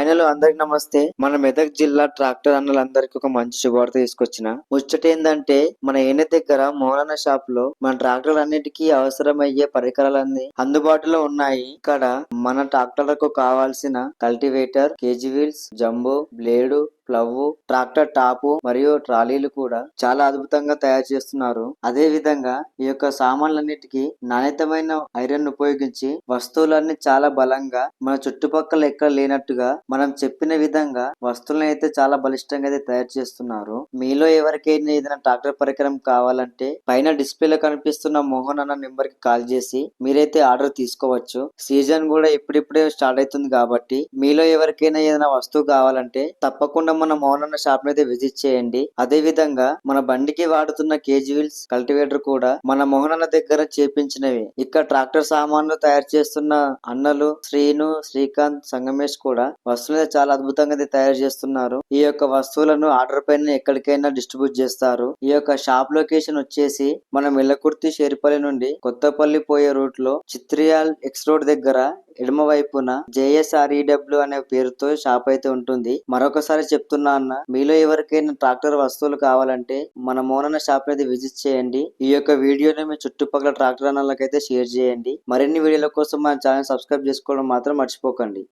ఆయనలో అందరికి నమస్తే. మన మెదక్ జిల్లా ట్రాక్టర్ అన్నలందరికి ఒక మంచి శుభవార్త తీసుకొచ్చిన. ముచ్చట ఏంటంటే మన ఏన దగ్గర మోహనన్న షాప్లో మన ట్రాక్టర్ అన్నిటికీ అవసరమయ్యే పరికరాలన్నీ అందుబాటులో ఉన్నాయి. ఇక్కడ మన ట్రాక్టర్లకు కావాల్సిన cultivator KG wheels jumbo blade plough tractor top మరియు ట్రాలీలు కూడా చాలా అద్భుతంగా తయారు చేస్తున్నారు. అదే విధంగా ఈ యొక్క సామాన్లన్నిటికీ నాణ్యతమైన ఐరన్ ఉపయోగించి వస్తువులన్నీ చాలా బలంగా మన చుట్టుపక్కల ఎక్కడ లేనట్టుగా మనం చెప్పిన విధంగా వస్తువులను అయితే చాలా బలిష్టంగా అయితే తయారు చేస్తున్నారు. మీలో ఎవరికైనా ఏదైనా ట్రాక్టర్ పరికరం కావాలంటే పైన డిస్ప్లేలో కనిపిస్తున్న మోహన్ అన్న నెంబర్కి కాల్ చేసి మీరైతే ఆర్డర్ తీసుకోవచ్చు. సీజన్ కూడా ఇప్పుడిప్పుడే స్టార్ట్ అవుతుంది కాబట్టి మీలో ఎవరికైనా ఏదైనా వస్తువు కావాలంటే తప్పకుండా మన మోహన్ అన్న షాప్ అయితే విజిట్ చేయండి. అదే విధంగా మన బండికి వాడుతున్న కేజీ వీల్స్ కల్టివేటర్ కూడా మన మోహన్ అన్న దగ్గర చేపించినవి. ఇక్కడ ట్రాక్టర్ సామాన్లు తయారు చేస్తున్న అన్నలు శ్రీను శ్రీకాంత్ సంగమేష్ కూడా వస్తువులు చాలా అద్భుతంగా అయితే తయారు చేస్తున్నారు. ఈ యొక్క వస్తువులను ఆర్డర్ పైన ఎక్కడికైనా డిస్ట్రిబ్యూట్ చేస్తారు. ఈ యొక్క షాప్ లొకేషన్ వచ్చేసి మనం మిల్లకుర్తి షేరిపల్లి నుండి కొత్తపల్లి పోయే రూట్లో చిత్రియాల్ ఎక్స్ రోడ్ దగ్గర ఎడమ వైపున జేఎస్ఆర్ఈడబ్ల్యూ అనే పేరుతో షాప్ అయితే ఉంటుంది. మరొకసారి చెప్తున్నా అన్న మీలో ఎవరికైనా ట్రాక్టర్ వస్తువులు కావాలంటే మన మోనన్న షాప్ అయితే విజిట్ చేయండి. ఈ యొక్క వీడియోని మీ చుట్టుపక్కల ట్రాక్టర్ అన్నలకైతే షేర్ చేయండి. మరిన్ని వీడియోల కోసం మన ఛానల్ సబ్స్క్రైబ్ చేసుకోవడం మాత్రం మర్చిపోకండి.